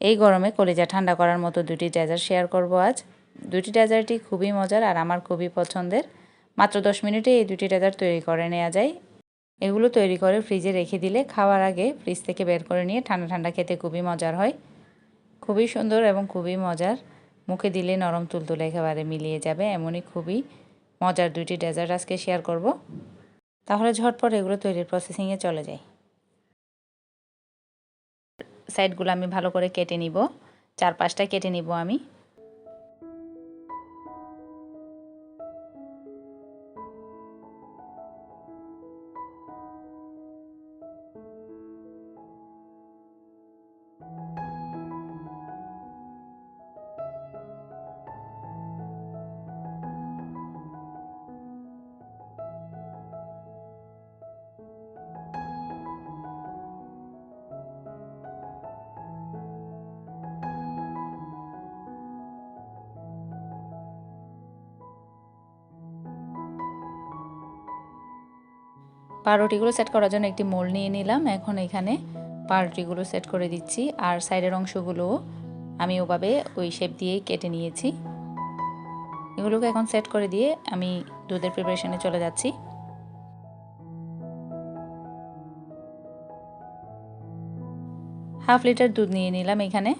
এই গরমে কলিজা ঠান্ডা করার মতো দুটি ডেজার্ট শেয়ার করব আজ। দুটি ডেজার্টই খুবই মজার আর আমার খুবই পছন্দের। মাত্র দশ মিনিটে এই দুটি ডেজার্ট তৈরি করে নেওয়া যায়। এগুলো তৈরি করে ফ্রিজে রেখে দিলে খাওয়ার আগে ফ্রিজ থেকে বের করে নিয়ে ঠান্ডা ঠান্ডা খেতে খুবই মজার হয়। খুবই সুন্দর এবং খুবই মজার। মুখে দিলে নরম তুলতুলে একেবারে মিলিয়ে যাবে, এমনই খুবই মজার দুইটি ডেজার্ট আজকে শেয়ার করব। তাহলে ঝটপট এগুলো তৈরির প্রসেসিংয়ে চলে যাই। সাইডগুলো আমি ভালো করে কেটে নিব চার পাঁচটা কেটে নিব আমি। পাউরুটিগুলো সেট করার জন্য একটি মোল নিয়ে নিলাম। এখন এখানে পাউরুটিগুলো সেট করে দিচ্ছি। আর সাইডের অংশগুলো আমি ওভাবে ওই শেপ দিয়েই কেটে নিয়েছি। এগুলোকে এখন সেট করে দিয়ে আমি দুধের প্রিপারেশনে চলে যাচ্ছি। হাফ লিটার দুধ নিয়ে নিলাম এখানে।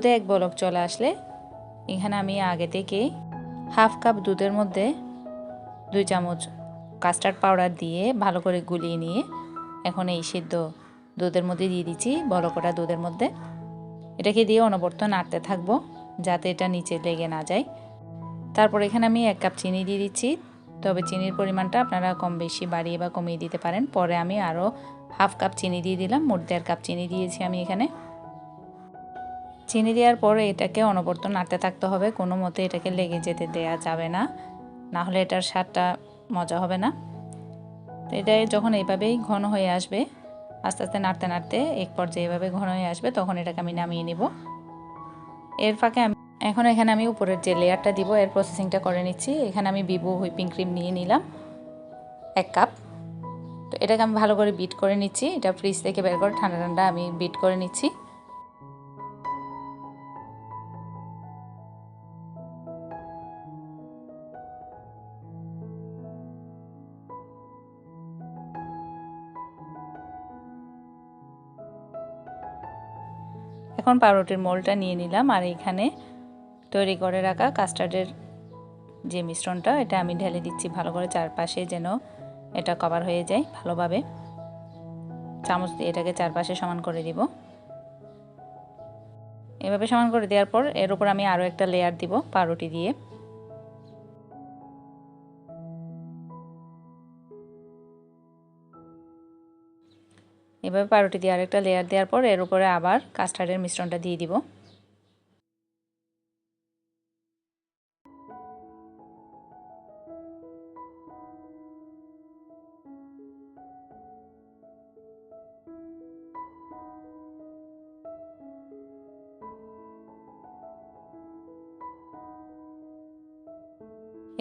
দুধে এক বলক চলে আসলে। এখানে আমি আগে থেকে হাফ কাপ দুধের মধ্যে দুই চামচ কাস্টার্ড পাউডার দিয়ে ভালো করে গুলিয়ে নিয়ে এখন এই সিদ্ধ দুধের মধ্যে দিয়ে দিচ্ছি, বলকটা দুধের মধ্যে। এটাকে দিয়ে অনবর্ত নাড়তে থাকব যাতে এটা নিচে লেগে না যায়। তারপর এখানে আমি এক কাপ চিনি দিয়ে দিচ্ছি। তবে চিনির পরিমাণটা আপনারা কম বেশি বাড়িয়ে বা কমিয়ে দিতে পারেন। পরে আমি আরও হাফ কাপ চিনি দিয়ে দিলাম। মোট দেড় কাপ চিনি দিয়েছি আমি এখানে। চিনি দেওয়ার পরে এটাকে অনবর্ত নাড়তে থাকতে হবে। কোনো মতে এটাকে লেগে যেতে দেয়া যাবে না। না হলে এটার স্বাদটা মজা হবে না। তো এটা যখন এইভাবেই ঘন হয়ে আসবে, আস্তে আস্তে নাড়তে নাড়তে এক পর্যায়ে এভাবে ঘন হয়ে আসবে, তখন এটাকে আমি নামিয়ে নিব। এর ফাঁকে আমি, এখন এখানে আমি উপরের যে লেয়ারটা দিব, এর প্রসেসিংটা করে নিচ্ছি। এখানে আমি বিবু হুইপিং ক্রিম নিয়ে নিলাম, এক কাপ। তো এটাকে আমি ভালো করে বিট করে নিচ্ছি। এটা ফ্রিজ থেকে বের করে ঠান্ডা ঠান্ডা আমি বিট করে নিচ্ছি। এখন পাউরুটির মোলটা নিয়ে নিলাম আর এখানে তৈরি করে রাখা কাস্টার্ডের যে মিশ্রণটা, এটা আমি ঢেলে দিচ্ছি ভালো করে চারপাশে যেন এটা কভার হয়ে যায় ভালোভাবে। চামচ দিয়ে এটাকে চারপাশে সমান করে দিব। এভাবে সমান করে দেওয়ার পর এর উপর আমি আরও একটা লেয়ার দিব পাউরুটি দিয়ে। এভাবে পাউরুটি দিয়ে আরেকটা লেয়ার দেওয়ার পর এর উপরে আবার কাস্টার্ডের মিশ্রণটা দিয়ে দিব।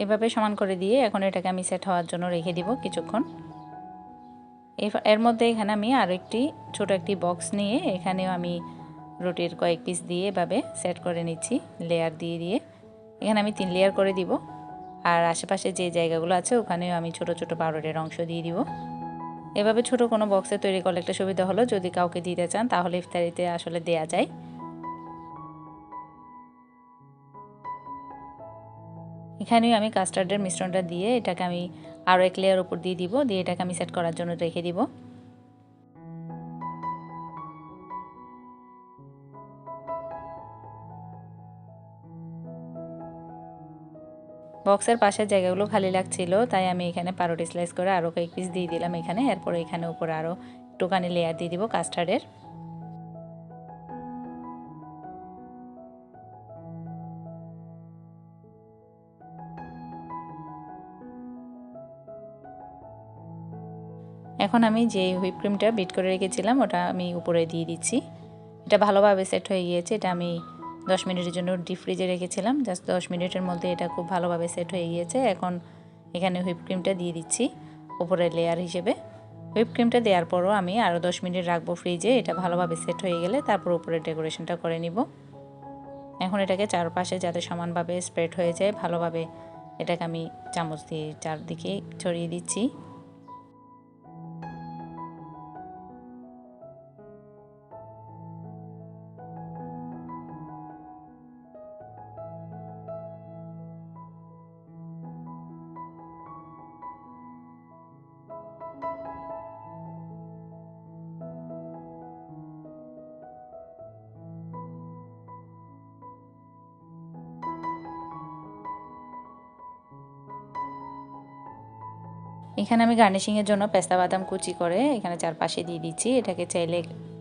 এভাবে সমান করে দিয়ে এখন এটাকে আমি সেট হওয়ার জন্য রেখে দিব কিছুক্ষণ। এর মধ্যে এখানে আমি আরও একটি ছোট একটি বক্স নিয়ে এখানেও আমি রুটির কয়েক পিস দিয়ে এভাবে সেট করে নিচ্ছি লেয়ার দিয়ে দিয়ে। এখানে আমি তিন লেয়ার করে দিব। আর আশেপাশে যে জায়গাগুলো আছে ওখানেও আমি ছোট ছোট পাউডারের অংশ দিয়ে দিব। এভাবে ছোট কোনো বক্সে তৈরি করলে একটা সুবিধা হলো, যদি কাউকে দিতে চান তাহলে ইফতারিতে আসলে দেয়া যায়। এখানেও আমি কাস্টার্ডের মিশ্রণটা দিয়ে এটাকে আমি আরও এক লেয়ার উপর দিয়ে দিব, দিয়ে এটাকে আমি সেট করার জন্য রেখে দিব। বক্সের পাশের জায়গাগুলো খালি লাগছিল, তাই আমি এখানে পারোটি স্লাইস করে আরও কয়েক পিস দিয়ে দিলাম এখানে। এরপরে এখানে উপরে আরও একটুখানি লেয়ার দিয়ে দিব কাস্টার্ডের এখন আমি যে হুইপ ক্রিমটা বিট করে রেখেছিলাম, ওটা আমি উপরে দিয়ে দিচ্ছি। এটা ভালোভাবে সেট হয়ে গিয়েছে, এটা আমি দশ মিনিটের জন্য ডিপ ফ্রিজে রেখেছিলাম। জাস্ট দশ মিনিটের মধ্যে এটা খুব ভালোভাবে সেট হয়ে গিয়েছে। এখন এখানে হুইপ ক্রিমটা দিয়ে দিচ্ছি উপরে লেয়ার হিসেবে। হুইপ ক্রিমটা দেওয়ার পরও আমি আরও দশ মিনিট রাখব ফ্রিজে, এটা ভালোভাবে সেট হয়ে গেলে তারপর উপরে ডেকোরেশনটা করে নিব। এখন এটাকে চারপাশে যাতে সমানভাবে স্প্রেড হয়ে যায়, ভালোভাবে এটাকে আমি চামচ দিয়ে চারদিকে ছড়িয়ে দিচ্ছি। এখানে আমি গার্নিশিংয়ের জন্য পেস্তা বাদাম কুচি করে এখানে চারপাশে দিয়ে দিচ্ছি। এটাকে চাইলে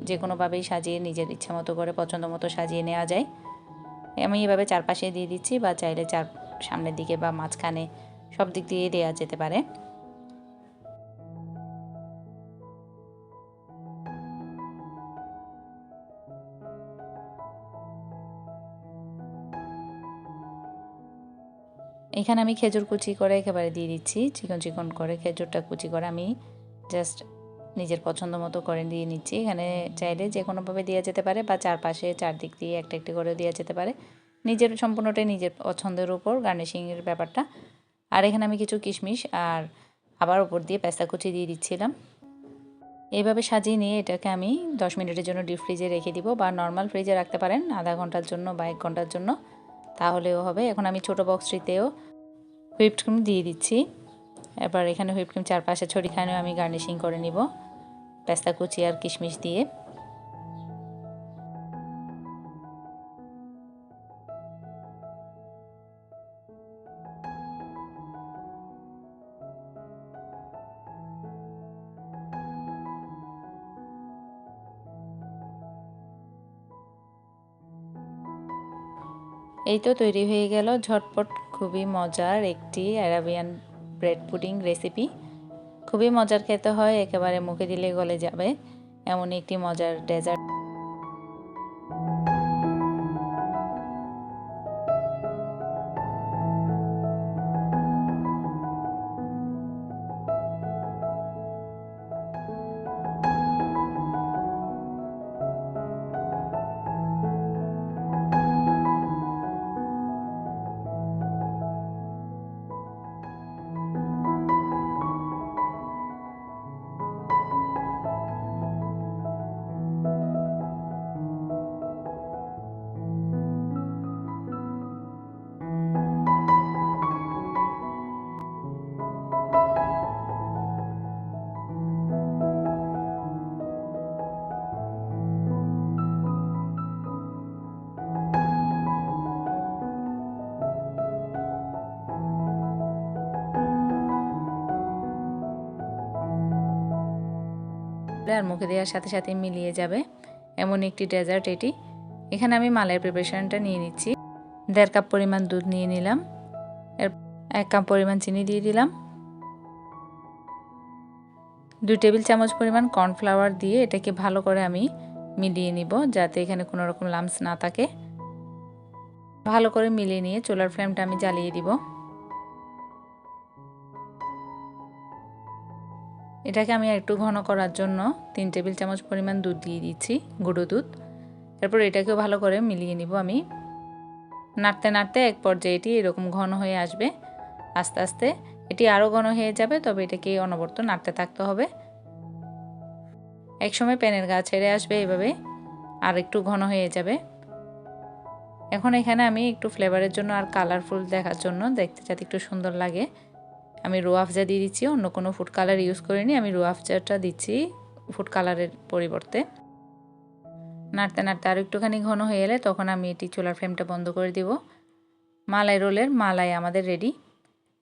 যে কোনোভাবেই সাজিয়ে নিজের ইচ্ছা মতো করে, পছন্দ মতো সাজিয়ে নেওয়া যায়। আমি এভাবে চারপাশে দিয়ে দিচ্ছি বা চাইলে চার সামনের দিকে বা মাঝখানে সব দিক দিয়ে দেওয়া যেতে পারে। এখানে আমি খেজুর কুচি করে একেবারে দিয়ে দিচ্ছি, চিকন চিকন করে খেজুরটা কুচি করে আমি জাস্ট নিজের পছন্দ মতো করে দিয়ে নিচ্ছি। এখানে চাইলে যে কোনোভাবে দেওয়া যেতে পারে বা চারপাশে চারদিক দিয়ে একটা একটি করে দেওয়া যেতে পারে। নিজের সম্পূর্ণটাই নিজের পছন্দের উপর গার্নিশিংয়ের ব্যাপারটা। আর এখানে আমি কিছু কিশমিশ আর আবার উপর দিয়ে পেস্তা কুচি দিয়ে দিচ্ছিলাম। এইভাবে সাজিয়ে নিয়ে এটাকে আমি দশ মিনিটের জন্য ডিপ ফ্রিজে রেখে দিব বা নর্মাল ফ্রিজে রাখতে পারেন আধা ঘণ্টার জন্য বা এক ঘণ্টার জন্য। তাহলেও হবে। এখন আমি ছোট বক্সটিতেও হুইপড ক্রিম দিয়ে দিচ্ছি। এবার এখানে হুইপ ক্রিম চারপাশে ছড়িখানেও আমি গার্নিশিং করে নিব। পেস্তা কুচি আর কিশমিশ দিয়ে। এই তো তৈরি হয়ে গেল ঝটপট, খুবই মজার একটি অ্যারাবিয়ান ব্রেড পুডিং রেসিপি খুবই মজার খেতে হয়, একেবারে মুখে দিলে গলে যাবে, এমন একটি মজার ডেজার্ট আর মুখে দেওয়ার সাথে সাথে মিলিয়ে যাবে। এমন একটি ডেজার্ট এটি। এখানে আমি মালের প্রিপারেশনটা নিয়ে নিচ্ছি। দেড় কাপ পরিমাণ দুধ নিয়ে নিলাম। এর এক কাপ পরিমাণ চিনি দিয়ে দিলাম। দুই টেবিল চামচ পরিমাণ কর্নফ্লাওয়ার দিয়ে এটাকে ভালো করে আমি মিলিয়ে নিব, যাতে এখানে কোনো রকম লামস না থাকে। ভালো করে মিলিয়ে নিয়ে চুলার ফ্লেমটা আমি জ্বালিয়ে দিব। এটাকে আমি একটু ঘন করার জন্য তিন টেবিল চামচ পরিমাণ দুধ দিয়ে দিচ্ছি, গুঁড়ো দুধ। তারপর এটাকেও ভালো করে মিলিয়ে নিব আমি। নাড়তে নাড়তে এক পর্যায়ে এটি এরকম ঘন হয়ে আসবে। আস্তে আস্তে এটি আরও ঘন হয়ে যাবে, তবে এটাকে অনবরত নাড়তে থাকতে হবে। একসময় প্যানের গা ছেড়ে আসবে এভাবে, আর একটু ঘন হয়ে যাবে। এখন এখানে আমি একটু ফ্লেভারের জন্য আর কালারফুল দেখার জন্য দেখতে যাতে একটু সুন্দর লাগে। আমি রো আফজা দিয়ে দিচ্ছি, অন্য কোনো ফুড কালার ইউজ করিনি, আমি রো আফজাটা দিচ্ছি ফুড কালারের পরিবর্তে। নাড়তে নাড়তে আরও একটুখানি ঘন হয়ে এলে তখন আমি এটি চুলার ফ্লেমটা বন্ধ করে দিব। মালাই রোলের মালাই আমাদের রেডি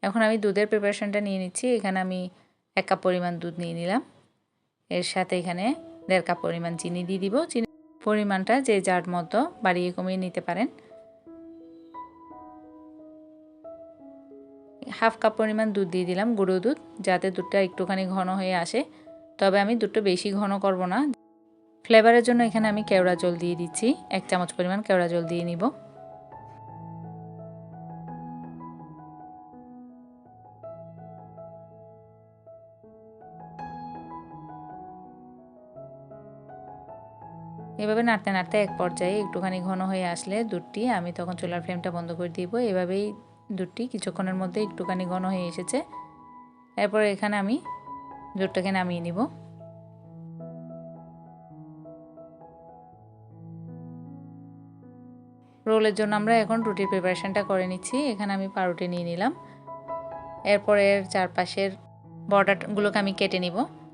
এখন আমি দুধের প্রিপারেশনটা নিয়ে নিচ্ছি, এখানে আমি এক কাপ পরিমাণ দুধ নিয়ে নিলাম। এর সাথে এখানে দেড় কাপ পরিমাণ চিনি দিয়ে দিব। চিনি পরিমাণটা যে যার মতো বাড়িয়ে কমিয়ে নিতে পারেন। হাফ কাপ পরিমাণ দুধ দিয়ে দিলাম, গুঁড়ো দুধ, যাতে দুধটা একটুখানি ঘন হয়ে আসে। তবে আমি দুধটা বেশি ঘন করব না। ফ্লেভারের জন্য এখানে আমি কেওড়া জল দিয়ে দিচ্ছি। এক চামচ পরিমাণ কেওড়া জল দিয়ে নিব। এভাবে নাড়তে নাড়তে এক পর্যায়ে একটুখানি ঘন হয়ে আসলে দুধটি আমি তখন চুলার ফ্লেমটা বন্ধ করে দিব। এভাবেই দুধটি কিছুক্ষণের মধ্যে একটুখানি ঘন হয়ে এসেছে। এরপর এখানে আমি দুধটাকে নামিয়ে নিব। রোলের জন্য আমরা এখন রুটির প্রিপারেশানটা করে নিচ্ছি। এখানে আমি পাউরুটি নিয়ে নিলাম। এরপর এর চারপাশের বর্ডারগুলোকে আমি কেটে নিব।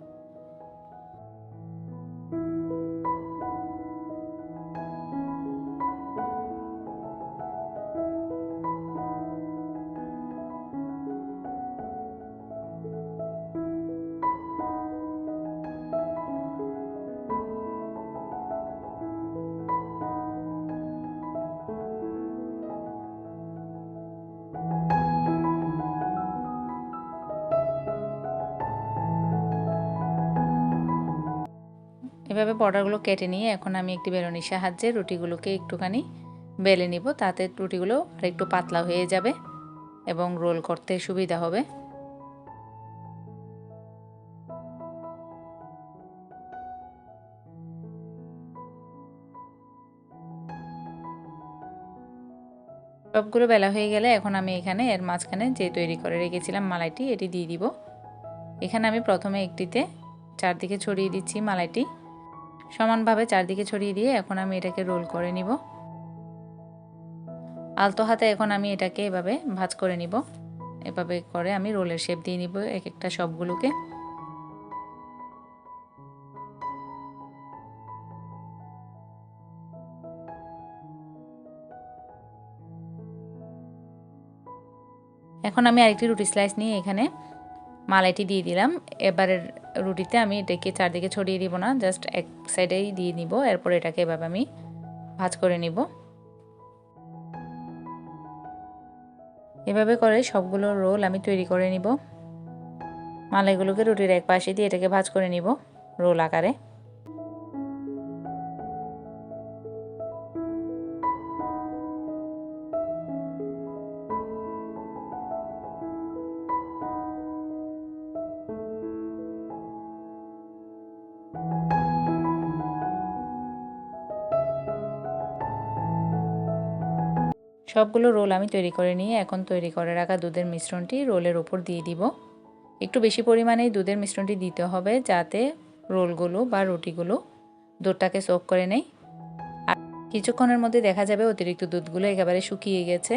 এভাবে বর্ডারগুলো কেটে নিয়ে এখন আমি একটি বেলনির সাহায্যে রুটিগুলোকে একটুখানি বেলে নিব। তাতে রুটিগুলো আর একটু পাতলা হয়ে যাবে এবং রোল করতে সুবিধা হবে। সবগুলো বেলা হয়ে গেলে এখন আমি এখানে এর মাঝখানে যে তৈরি করে রেখেছিলাম মালাইটি, এটি দিয়ে দিব। এখানে আমি প্রথমে একটিতে চারদিকে ছড়িয়ে দিচ্ছি মালাইটি। সমানভাবে চারদিকে ছড়িয়ে দিয়ে এখন আমি এটাকে রোল করে নিব। আলতো হাতে এখন আমি এটাকে এভাবে ভাজ করে নিব। এভাবে করে আমি রোলের শেপ দিয়ে নিব এক একটা সবগুলোকে। এখন আমি আরেকটি রুটি স্লাইস নিয়ে এখানে মালাইটি দিয়ে দিলাম। এবারের রুটিতে আমি এটাকে চারদিকে ছড়িয়ে দিব না, জাস্ট এক সাইডেই দিয়ে নিব। এরপর এটাকে এভাবে আমি ভাজ করে নিব। এভাবে করে সবগুলো রোল আমি তৈরি করে নিব। মালাইগুলোকে রুটির এক পাশে দিয়ে এটাকে ভাজ করে নিব রোল আকারে। সবগুলো রোল আমি তৈরি করে নিয়ে এখন তৈরি করে রাখা দুধের মিশ্রণটি রোলের ওপর দিয়ে দিব। একটু বেশি পরিমাণেই দুধের মিশ্রণটি দিতে হবে যাতে রোলগুলো বা রুটিগুলো দুধটাকে সোক করে নেই আর কিছুক্ষণের মধ্যে দেখা যাবে অতিরিক্ত দুধগুলো একেবারে শুকিয়ে গেছে।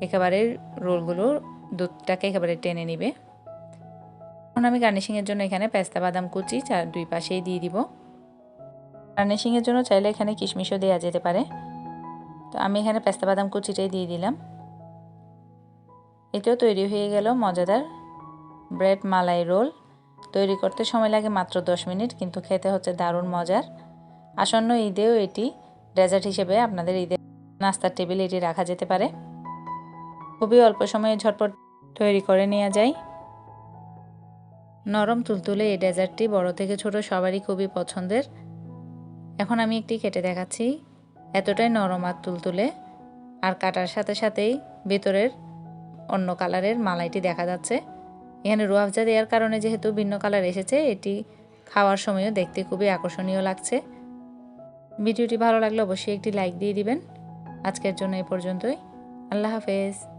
একেবারে রোলগুলো দুধটাকে একেবারে টেনে নিবে। এখন আমি গার্নিশিংয়ের জন্য এখানে পেস্তা বাদাম কুচি চার দুই পাশেই দিয়ে দিব। গার্নিশিংয়ের জন্য চাইলে এখানে কিশমিশও দেওয়া যেতে পারে। তো আমি এখানে পেস্তা বাদাম কুচিটাই দিয়ে দিলাম। এতেও তৈরি হয়ে গেল মজাদার ব্রেড মালাই রোল। তৈরি করতে সময় লাগে মাত্র দশ মিনিট, কিন্তু খেতে হচ্ছে দারুণ মজার। আসন্ন ঈদেও এটি ডেজার্ট হিসেবে আপনাদের ঈদের নাস্তার টেবিলে এটি রাখা যেতে পারে। খুবই অল্প সময়ে ঝটপট তৈরি করে নেওয়া যায়। নরম তুলতুলে এই ডেজার্টটি বড় থেকে ছোট সবারই খুবই পছন্দের। এখন আমি একটি কেটে দেখাচ্ছি। এতটাই নরম আর তুলতুলে, আর কাটার সাথে সাথেই ভেতরের অন্য কালারের মালাইটি দেখা যাচ্ছে। এখানে রুয়াফজা দেওয়ার কারণে যেহেতু ভিন্ন কালার এসেছে, এটি খাওয়ার সময়ও দেখতে খুবই আকর্ষণীয় লাগছে। ভিডিওটি ভালো লাগলে অবশ্যই একটি লাইক দিয়ে দিবেন। আজকের জন্য এ পর্যন্তই। আল্লাহ হাফেজ।